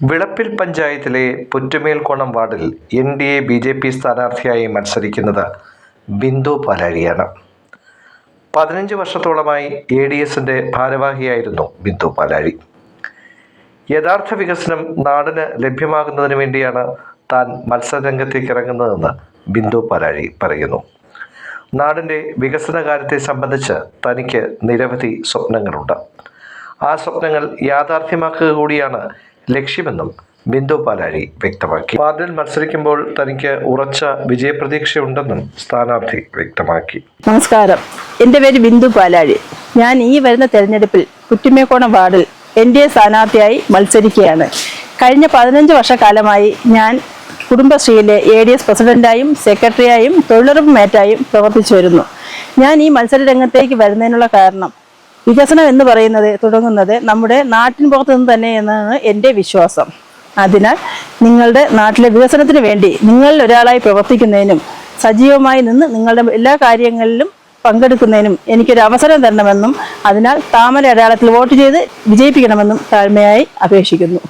വിളപ്പിൽ പഞ്ചായത്തിലെ പുറ്റുമേൽക്കോണം വാർഡിൽ N D A B J P സ്ഥാനാർത്ഥിയായി മത്സരിക്കുന്നത് ബിന്ദു പാലാഴിയാണ് പതിനഞ്ച് വർഷത്തോളമായി എ ഡി എസിന്റെ ഭാരവാഹിയായിരുന്നു ബിന്ദു പാലാഴി യഥാർത്ഥ വികസനം നാടിന് ലഭ്യമാകുന്നതിന് വേണ്ടിയാണ് താൻ മത്സരരംഗത്തേക്ക് ഇറങ്ങുന്നതെന്ന് ബിന്ദു പാലാഴി പറയുന്നു. നാടിന്റെ വികസന കാര്യത്തെ സംബന്ധിച്ച് തനിക്ക് നിരവധി സ്വപ്നങ്ങളുണ്ട്. ആ സ്വപ്നങ്ങൾ യാഥാർത്ഥ്യമാക്കുക കൂടിയാണ് ലക്ഷ്യമെന്നും ബിന്ദു പാലാരി വ്യക്തമാക്കി. വാർഡിൽ മത്സരിക്കുമ്പോൾ തനിക്ക് ഉറച്ച വിജയപ്രതീക്ഷയുണ്ടെന്നും സ്ഥാനാർത്ഥി വ്യക്തമാക്കി. നമസ്കാരം. എന്റെ പേര് ബിന്ദു പാലാഴി ഞാൻ ഈ വരുന്ന തെരഞ്ഞെടുപ്പിൽ കുറ്റിമേക്കോണം വാർഡിൽ എൻ ഡി എ സ്ഥാനാർത്ഥിയായി മത്സരിക്കുകയാണ്. കഴിഞ്ഞ പതിനഞ്ച് വർഷക്കാലമായി ഞാൻ കുടുംബശ്രീയിലെ എ ഡി എസ് പ്രസിഡന്റായും സെക്രട്ടറിയായും തൊഴിലുറപ്പ് മേറ്റായും പ്രവർത്തിച്ചു വരുന്നു. ഞാൻ ഈ മത്സര രംഗത്തേക്ക് വരുന്നതിനുള്ള കാരണം വികസനം എന്ന് പറയുന്നത് തുടങ്ങുന്നത് നമ്മുടെ നാട്ടിൻ പുറത്തു നിന്ന് തന്നെ എന്നാണ് എന്റെ വിശ്വാസം. അതിനാൽ നിങ്ങളുടെ നാട്ടിലെ വികസനത്തിന് വേണ്ടി നിങ്ങളിൽ ഒരാളായി പ്രവർത്തിക്കുന്നതിനും സജീവമായി നിന്ന് നിങ്ങളുടെ എല്ലാ കാര്യങ്ങളിലും പങ്കെടുക്കുന്നതിനും എനിക്കൊരു അവസരം തരണമെന്നും അതിനാൽ താമര അടയാളത്തിൽ വോട്ട് ചെയ്ത് വിജയിപ്പിക്കണമെന്നും താഴ്മയായി അപേക്ഷിക്കുന്നു.